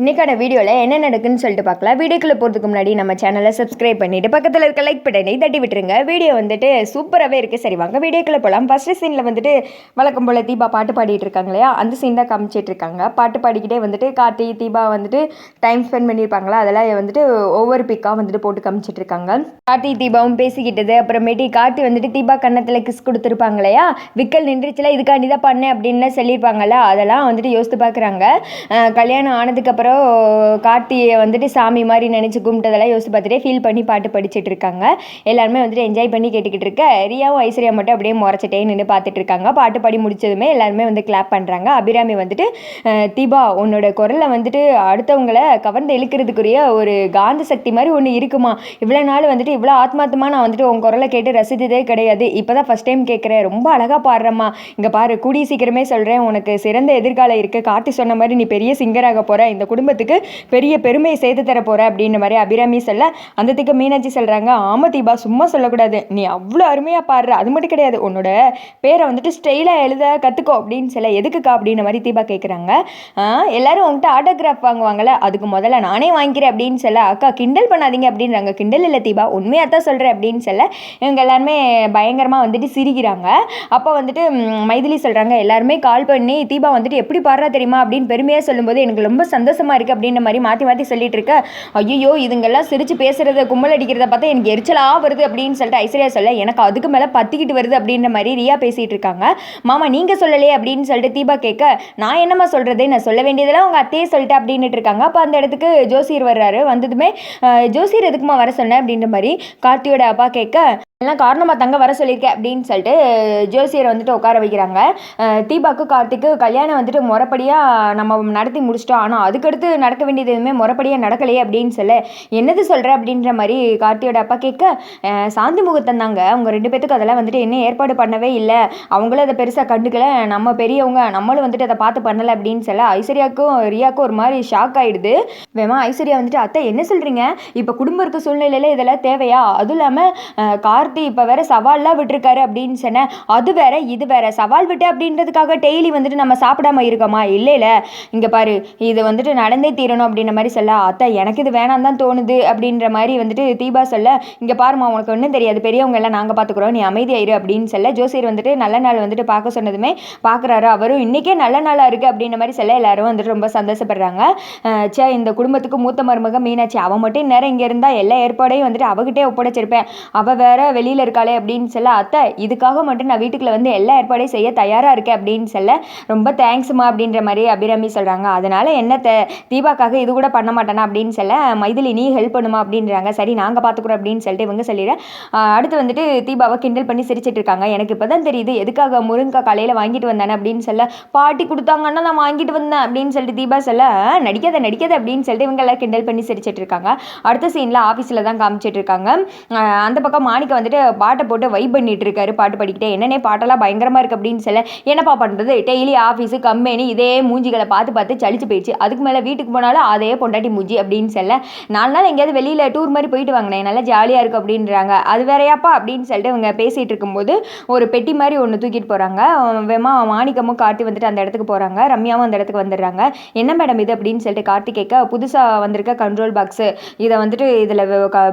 இன்றைக்கான வீடியோவில் என்ன நடக்குன்னு சொல்லிட்டு பார்க்கலாம். வீடியோக்குள்ளே போகிறதுக்கு முன்னாடி நம்ம சேனலை சப்ஸ்கிரைப் பண்ணிவிட்டு பக்கத்தில் இருக்க லைக் பட்டனை தட்டி விட்டுருங்க. வீடியோ வந்துட்டு சூப்பராகவே இருக்குது சரி வாங்க வீடியோக்குள்ளே போகலாம் ஃபஸ்ட்டு சீனில் வந்துட்டு வழக்கம் போல் தீபா பாட்டு பாடிட்டு இருக்காங்க இல்லையா? அந்த சீன் தான் காமிச்சிட்டு இருக்காங்க. பாட்டு பாடிக்கிட்டே வந்துட்டு கார்த்தி தீபா வந்துட்டு டைம் ஸ்பெண்ட் பண்ணியிருப்பாங்களா? அதெல்லாம் வந்துட்டு ஒவ்வொரு பிக்காக வந்துட்டு போட்டு காமிச்சிட்டு இருக்காங்க. கார்த்தி தீபாவும் பேசிக்கிட்டது. அப்புறமேட்டி கார்த்தி வந்துட்டு தீபா கன்னத்தில் கிஸ் கொடுத்துருப்பாங்க இல்லையா? விக்கல் நின்றுச்சுல இதுக்காண்டி தான் பண்ணேன் அப்படின்னு சொல்லியிருப்பாங்கல்ல? அதெல்லாம் வந்துட்டு யோசித்து பார்க்குறாங்க. கல்யாணம் ஆனதுக்கப்புறம் கார்த்தியை வந்துட்டு சாமி மாதிரி நினச்சி கும்பிட்டதெல்லாம் யோசிச்சு பார்த்துட்டே ஃபீல் பண்ணி பாட்டு படிச்சுட்டு இருக்காங்க. எல்லாருமே வந்துட்டு என்ஜாய் பண்ணி கேட்டுக்கிட்டு இருக்க. ரியாவும் ஐஸ்வர்யா மட்டும் அப்படியே முறைச்சிட்டே நின்று பார்த்துட்டு இருக்காங்க. பாட்டு பாடி முடிச்சதுமே எல்லாருமே வந்து கிளாப் பண்ணுறாங்க அபிராமி வந்துட்டு தீபா உன்னோட குரலை வந்துட்டு அடுத்தவங்களை கவர்ந்து இழுக்கிறதுக்குரிய ஒரு காந்த சக்தி மாதிரி ஒன்று இருக்குமா? இவ்வளோ நாள் வந்துட்டு இவ்வளோ ஆத்மார்த்தமாக நான் வந்துட்டு உன் குரலை கேட்டு ரசித்ததே கிடையாது. இப்போ தான் ஃபஸ்ட் டைம் கேட்குறேன். ரொம்ப அழகாக பாடுறம்மா. இங்கே பாரு கூடிய சீக்கிரமே சொல்கிறேன் உனக்கு சிறந்த எதிர்காலம் இருக்குது கார்த்தி சொன்ன மாதிரி நீ பெரிய சிங்கராக போகிற இந்த குடும்பத்துக்கு பெரிய பெருமையை சேர்த்து தர போகிற அப்படின்ற மாதிரி அபிராமி சொல்ல அந்தத்துக்கு மீனாட்சி சொல்கிறாங்க ஆமாம் தீபா சும்மா சொல்லக்கூடாது. நீ அவ்வளோ அருமையாக பாடுற. அது மட்டும் கிடையாது. உன்னோட பேரை வந்துட்டு ஸ்டைலாக எழுத கற்றுக்கோ அப்படின்னு சொல்ல எதுக்குக்கா? அப்படின்ற மாதிரி தீபா கேட்குறாங்க எல்லாரும் உங்கள்கிட்ட ஆட்டோகிராஃப் வாங்குவாங்கல்ல? அதுக்கு முதல்ல நானே வாங்கிக்கிறேன் அப்படின்னு சொல்ல அக்கா கிண்டல் பண்ணாதீங்க அப்படின்றாங்க. கிண்டல் இல்லை தீபா உண்மையாக தான் சொல்கிறேன் அப்படின்னு சொல்ல இவங்க எல்லாருமே பயங்கரமாக வந்துட்டு சிரிக்கிறாங்க. அப்போ வந்துட்டு மைதிலி சொல்கிறாங்க எல்லாருமே கால் பண்ணி தீபா வந்துட்டு எப்படி பாடுறா தெரியுமா? அப்படின்னு பெருமையாக சொல்லும்போது எனக்கு ரொம்ப சந்தோஷம் சந்தோஷமாக இருக்குது அப்படின்ற மாதிரி மாற்றி மாற்றி சொல்லிட்டு இருக்க. ஐயோ இதுங்கெல்லாம் சிரித்து பேசுகிறத கும்பல் அடிக்கிறத பார்த்தா எனக்கு எரிச்சலாக வருது அப்படின்னு சொல்லிட்டு ஐஸ்வர்யா சொல்ல எனக்கு அதுக்கு மேலே பத்திக்கிட்டு வருது அப்படின்ற மாதிரி ரியா பேசிகிட்டு இருக்காங்க. மாமா நீங்கள் சொல்லலையே அப்படின்னு சொல்லிட்டு தீபா கேட்க நான் என்னம்மா சொல்கிறது நான் சொல்ல வேண்டியதெல்லாம் உங்கள் அத்தையே சொல்லிட்டேன் அப்படின்னுட்டு இருக்காங்க. அப்போ அந்த இடத்துக்கு ஜோசியர் வர்றாரு. வந்ததுமே ஜோசியர் எதுக்குமா வர சொன்னேன் அப்படின்ற மாதிரி கார்த்தியோட அப்பா கேட்க எல்லாம் காரணமாக தங்க வர சொல்லியிருக்கேன் அப்படின்னு சொல்லிட்டு ஜோசியரை வந்துட்டு உட்கார வைக்கிறாங்க. தீபாக்கு கார்த்திக்கு கல்யாணம் வந்துட்டு முறப்படியாக நம்ம நடத்தி முடிச்சிட்டோம். ஆனால் அதுக்கடுத்து நடக்க வேண்டியது எதுவுமே முறப்படியாக நடக்கலையே அப்படின்னு சொல்ல என்னது சொல்கிற அப்படின்ற மாதிரி கார்த்தியோட அப்பா கேட்க சாந்தி முகூர்த்தம் தாங்க. அவங்க ரெண்டு பேத்துக்கு அதெல்லாம் வந்துட்டு இன்னும் ஏற்பாடு பண்ணவே இல்லை. அவங்களும் அதை பெருசாக கண்டுக்கல. நம்ம பெரியவங்க நம்மளும் வந்துட்டு அதை பார்த்து பண்ணலை அப்படின்னு சொல்ல ஐஸ்வர்யாவுக்கும் ரியாவுக்கும் ஒரு மாதிரி ஷாக் ஆகிடுது வேமா ஐஸ்வர்யா வந்துட்டு அத்தை என்ன சொல்கிறீங்க இப்போ குடும்ப இருக்க சூழ்நிலையில் இதெல்லாம் தேவையா? அதுவும் இல்லாமல் கார்த்தி இப்போ வேற சவால்லாம் விட்டுருக்காரு அப்படின்னு சொன்னேன் அது வேற இது வேற. சவால் விட்டு அப்படின்றதுக்காக டெய்லி வந்துட்டு நம்ம சாப்பிடாம இருக்கோமா? இல்லை இல்லை. இங்கே பாரு இது வந்துட்டு நடந்தே தீரணும் அப்படின்ற மாதிரி சொல்ல அத்தை எனக்கு இது வேணாம் தான் தோணுது அப்படின்ற மாதிரி வந்துட்டு தீபா சொல்ல இங்கே பாருமா உனக்கு ஒன்றும் தெரியாது. பெரியவங்க எல்லாம் நாங்கள் பார்த்துக்குறோம் நீ அமைதியாயிரு அப்படின்னு சொல்ல ஜோசியர் வந்துட்டு நல்ல நாள் வந்துட்டு பார்க்க சொன்னதுமே பார்க்குறாரு அவரும் இன்றைக்கே நல்ல நாளாக இருக்குது அப்படின்ற மாதிரி சொல்ல எல்லாரும் வந்துட்டு ரொம்ப சந்தோஷப்படுறாங்க. சே ச்சே இந்த குடும்பத்துக்கு மூத்த மருமக மீனாட்சி அவன் மட்டும் நேரம் இங்கே இருந்தால் எல்லா ஏற்பாடையும் வந்துட்டு அவகிட்டே ஒப்படைச்சிருப்பேன். அவள் வேற வெளியில் இருக்காளே அப்படின்னு சொல்ல அத்தை இதுக்காக மட்டும் நான் வீட்டுக்குள்ளே வந்து எல்லா ஏற்பாடையும் செய்ய தயாராக இருக்கேன் அப்படின்னு சொல்ல ரொம்ப தேங்க்ஸ்மா அப்படின்ற மாதிரி அபிராமி சொல்கிறாங்க அதனால் என்ன தே- தீபாக்காக இது கூட பண்ண மாட்டேனா அப்படின்னு சொல்ல மைதிலி நீ ஹெல்ப் பண்ணுமா அப்படின்றாங்க. சரி நாங்கள் பார்த்துக்குறோம் அப்படின்னு சொல்லிட்டு இவங்க சொல்லிடுறேன் அடுத்து வந்துட்டு தீபாவை கிண்டல் பண்ணி சிரிச்சிட்டு இருக்காங்க. எனக்கு இப்போ தான் தெரியுது எதுக்காக முருங்கக்காய் காலையில் வாங்கிட்டு வந்தானே அப்படின்னு சொல்ல பாட்டி கொடுத்தாங்கன்னா நான் வாங்கிட்டு வந்தேன் அப்படின்னு சொல்லிட்டு தீபா சொல்ல நடிக்காத நடிக்காத அப்படின்னு சொல்லிட்டு இவங்க எல்லாம் கிண்டல் பண்ணி சிரிச்சிட்டு இருக்காங்க. அடுத்த சீனில் ஆஃபீஸில் தான் காமிச்சிட்டு இருக்காங்க. அந்த பக்கம் மாணிக்க வந்துட்டு பாட்டை போட்டு வைப் பண்ணிட்டு இருக்காரு பாட்டு படிக்கிட்டே. என்னன்னே பாட்டெல்லாம் பயங்கரமாக இருக்குது அப்படின்னு சொல்ல என்னப்பா பண்ணுறது டெய்லி ஆஃபீஸு கம்பெனி இதே மூஞ்சிகளை பார்த்து பார்த்து சளிச்சு போயிடுச்சு. அதுக்கு மேலே வீட்டுக்கு போனாலும் அதே பொண்டாட்டி மூஞ்சி அப்படின்னு சொல்ல நாலு நாள் எங்கேயாவது வெளியில் டூர் மாதிரி போயிட்டு வாங்கினேன். நல்லா ஜாலியாக இருக்கும் அப்படின்றாங்க. அது வேறையாப்பா அப்படின்னு சொல்லிட்டு இவங்க பேசிகிட்டு இருக்கும்போது ஒரு பெட்டி மாதிரி ஒன்று தூக்கிட்டு போகிறாங்க வேமா மாணிக்கமும் கார்த்தி வந்துட்டு அந்த இடத்துக்கு போகிறாங்க ரம்யாவும் அந்த இடத்துக்கு வந்துடுறாங்க. என்ன மேடம் இது அப்படின்னு சொல்லிட்டு கார்த்தி கேட்க புதுசாக வந்திருக்க கண்ட்ரோல் பாக்ஸு இதை வந்துட்டு இதில்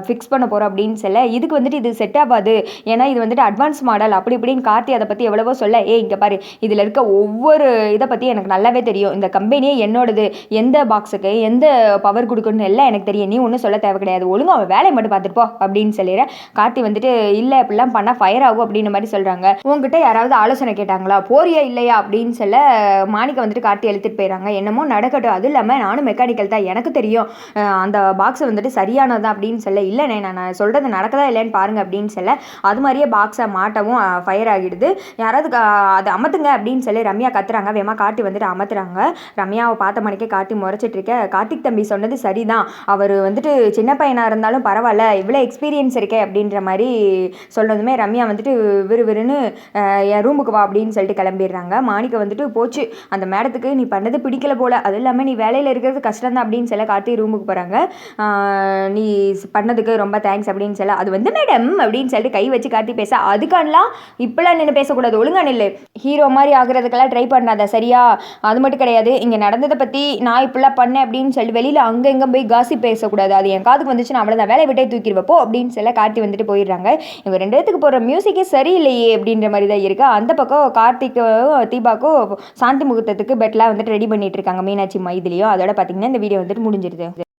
ஃபிக்ஸ் பண்ண போகிறோம் அப்படின்னு சொல்ல இதுக்கு வந்துட்டு இது செட் ஆகாது ஏன்னா இது வந்துட்டு அட்வான்ஸ் மாடல் அப்படி இப்படின்னு கார்த்தி அதை பற்றி எவ்வளவோ சொல்ல ஏ இங்கே பாரு இதில் இருக்க ஒவ்வொரு இதை பற்றி எனக்கு நல்லாவே தெரியும். இந்த கம்பெனியே என்னோடது எந்த பாக்ஸுக்கு எந்த பவர் கொடுக்கணும்னு எல்லாம் எனக்கு தெரியும். நீ ஒன்றும் சொல்ல தேவை கிடையாது. ஒழுங்கா அவன் வேலையை மட்டும் பார்த்துட்டு போ அப்படின்னு சொல்லிடுறேன். கார்த்தி வந்துட்டு இல்லை இப்படிலாம் பண்ணால் ஃபயர் ஆகும் அப்படின்ற மாதிரி சொல்கிறாங்க உங்ககிட்ட யாராவது ஆலோசனை கேட்டாங்களா? போறியா இல்லையா? அப்படின்னு சொல்ல மாணிக்க வந்துட்டு கார்த்தி எழுத்துட்டு போயிடறாங்க. என்னமோ நடக்கட்டும். அதுவும் இல்லாமல் நானும் மெக்கானிக்கல் தான். எனக்கு தெரியும். அந்த பாக்ஸ் வந்துட்டு சரியானது? அப்படின்னு சொல்ல இல்லைண்ணே நான் சொல்கிறது நடக்கதா இல்லைன்னு பாருங்க அப்படின்னு சொல்ல அது மாதிரியே பாக்ஸை மாட்டவும் ஃபயர் ஆகிடுது. யாராவது கா- அதை அமத்துங்க அப்படின்னு சொல்லி ரம்யா கத்துறாங்க. வேமா காட்டி வந்துட்டு அமத்துறாங்க. ரம்யாவை பார்த்த மணிக்கே காட்டி முறைச்சிட்டு இருக்க. கார்த்திக் தம்பி சொன்னது சரிதான். அவர் வந்துட்டு சின்ன பையனாக இருந்தாலும் பரவாயில்ல இவ்வளோ எக்ஸ்பீரியன்ஸ் இருக்கே அப்படின்ற மாதிரி சொன்னதுமே ரம்யா வந்துட்டு விறுவிறுன்னு என் ரூமுக்கு வா அப்படின்னு சொல்லிட்டு கிளம்பிடுறாங்க. மாணிக்க வந்துட்டு போச்சு அந்த மேடத்துக்கு நீ பண்ணது பிடிக்கல போல. அது இல்லாமல் நீ வேலையில் இருக்கிறது கஷ்டம் தான் அப்படின்னு சொல்ல கார்த்தி ரூமுக்கு போகிறாங்க நீ பண்ணதுக்கு ரொம்ப தேங்க்ஸ் அப்படின்னு சொல்ல அது வந்து மேடம் அப்படின்னு அப்படின்னு சொல்லிட்டு கை வச்சு கார்த்தி பேச. அதுக்கானலாம் இப்பெல்லாம் நின்று பேசக்கூடாது. ஒழுங்கா நில்லு. ஹீரோ மாதிரி ஆகுறதுக்கெல்லாம் ட்ரை பண்ணாத சரியா? அது மட்டும் கிடையாது. இங்கே நடந்ததை பற்றி நான் இப்படிலாம் பண்ணேன் அப்படின்னு சொல்லி வெளியில் அங்கே எங்கே போய் காசி பேசக்கூடாது. அது என் காதுக்கு வந்துச்சு நான் அவ்வளோதான் வேலை விட்டே தூக்கி போ அப்படின்னு சொல்ல கார்த்தி வந்துட்டு போயிடுறாங்க. இவங்க ரெண்டு இடத்துக்கு போகிற மியூசிக்கே சரியில்லையே அப்படின்ற மாதிரி தான் இருக்குது அந்த பக்கம் கார்த்திக்கும் தீபாக்கும் சாந்தி முகூர்த்தத்துக்கு பெட்லாம் வந்துட்டு ரெடி பண்ணிட்டு இருக்காங்க. மீனாட்சி மைதிலையும். அதோட பார்த்தீங்கன்னா இந்த வீடியோ வந்துட்டு முடிஞ்சிருது.